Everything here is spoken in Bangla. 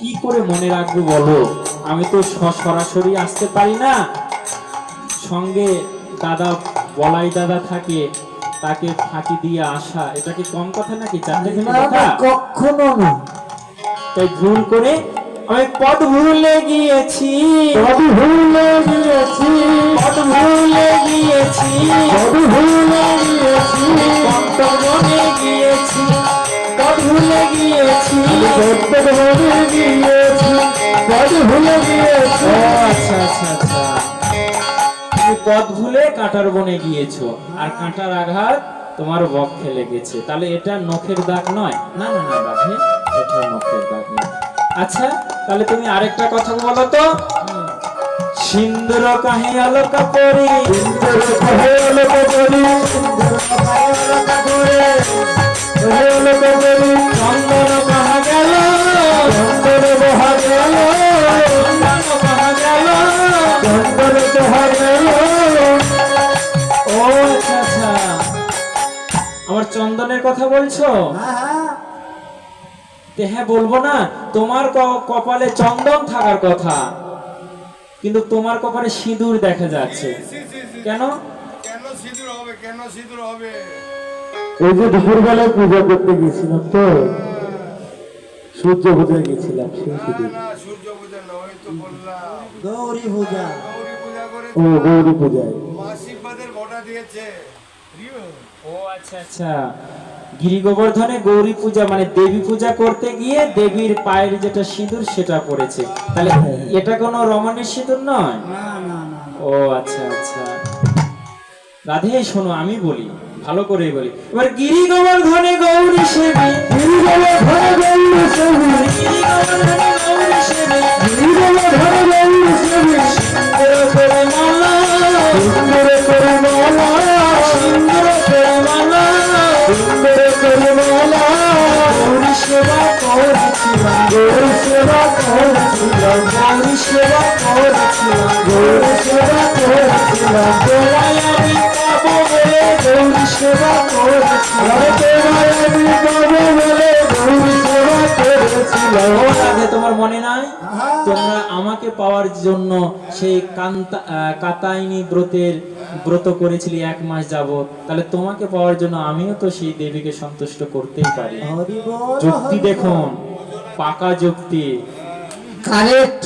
কি করে মনে রাখব বলো? আমি তো সরাসরি আসতে পারি না। সঙ্গে দাদা বলাই দাদা থাকে তাকে ফাঁকি দিয়ে আসা এটা কি কম কথা নাকি? কখনো না। তাই ভুল করে আমি পথ ভুলে গিয়েছি। সবই ভুলে গিয়েছি। পথ ভুলে গিয়েছি। সত্য ভুলে গিয়েছি সবই ভুলে গিয়েছি আচ্ছা আচ্ছা। আচ্ছা তুমি পথ ভুলে কাঁটার বনে গিয়েছো আর কাঁটার আঘাত তোমার বক্ষে লেগেছে। তাহলে এটা নখের দাগ নয়। না না না রাধে এটা নখের দাগ নয়। আচ্ছা তাহলে তুমি আরেকটা কথা বলো তো। সিন্দুর কাহি আলোকা পরি। সুন্দর আমার চন্দনের কথা বলছো? হ্যাঁ হ্যাঁ। বলব না তোমার কপালে চন্দন থাকার কথা কিন্তু তোমার কপালে সিঁদুর দেখা যাচ্ছে। কেন? কেন সিঁদুর হবে? কেন সিঁদুর হবে? ওই যে দুপুরবেলায় পূজা করতে গেছিলাম তো সূর্য পূজায় গেছিলাম সেই না সূর্য পূজা নয় তো বললাম। গৌরী পূজা। গৌরী পূজা করে ও গৌরী পূজায়। ঘটা দিয়েছে। ও আচ্ছা আচ্ছা। গিরি গোবর্ধনে গৌরী পূজা মানে দেবী পূজা করতে গিয়ে দেবীর পায়ের যেটা সিঁদুর সেটা পড়েছে। তাহলে এটা কোনো রমণের সিঁদুর নয়? না না না ও আচ্ছা আচ্ছা। রাধে শোনো আমি বলি ভালো করে বলি। এবার গিরি গোবর্ধনে গৌরী সেবী। গিরিবেলা ধরে গৌরী সেবী। গিরি গোবর্ধনে সেবা করেছিলাম গৌরী সেবা করেছিলাম তোমায় আমি পাবো বলে গৌরী সেবা করেছিলাম তোমায় আমি পাবো বলে গৌরী সেবা করেছিলাম ও তোমার মনে নাই? তোমরা আমাকে পাওয়ার জন্য সেই কান্তা কাতাইনি ব্রতের ব্রত করেছিলি এক মাস যাবত তাহলে তোমাকে পাওয়ার জন্য আমিও তো সেই দেবীকে সন্তুষ্ট করতেই পারি। যুক্তি দেখুন পাকা যুক্তি। কারেক্ট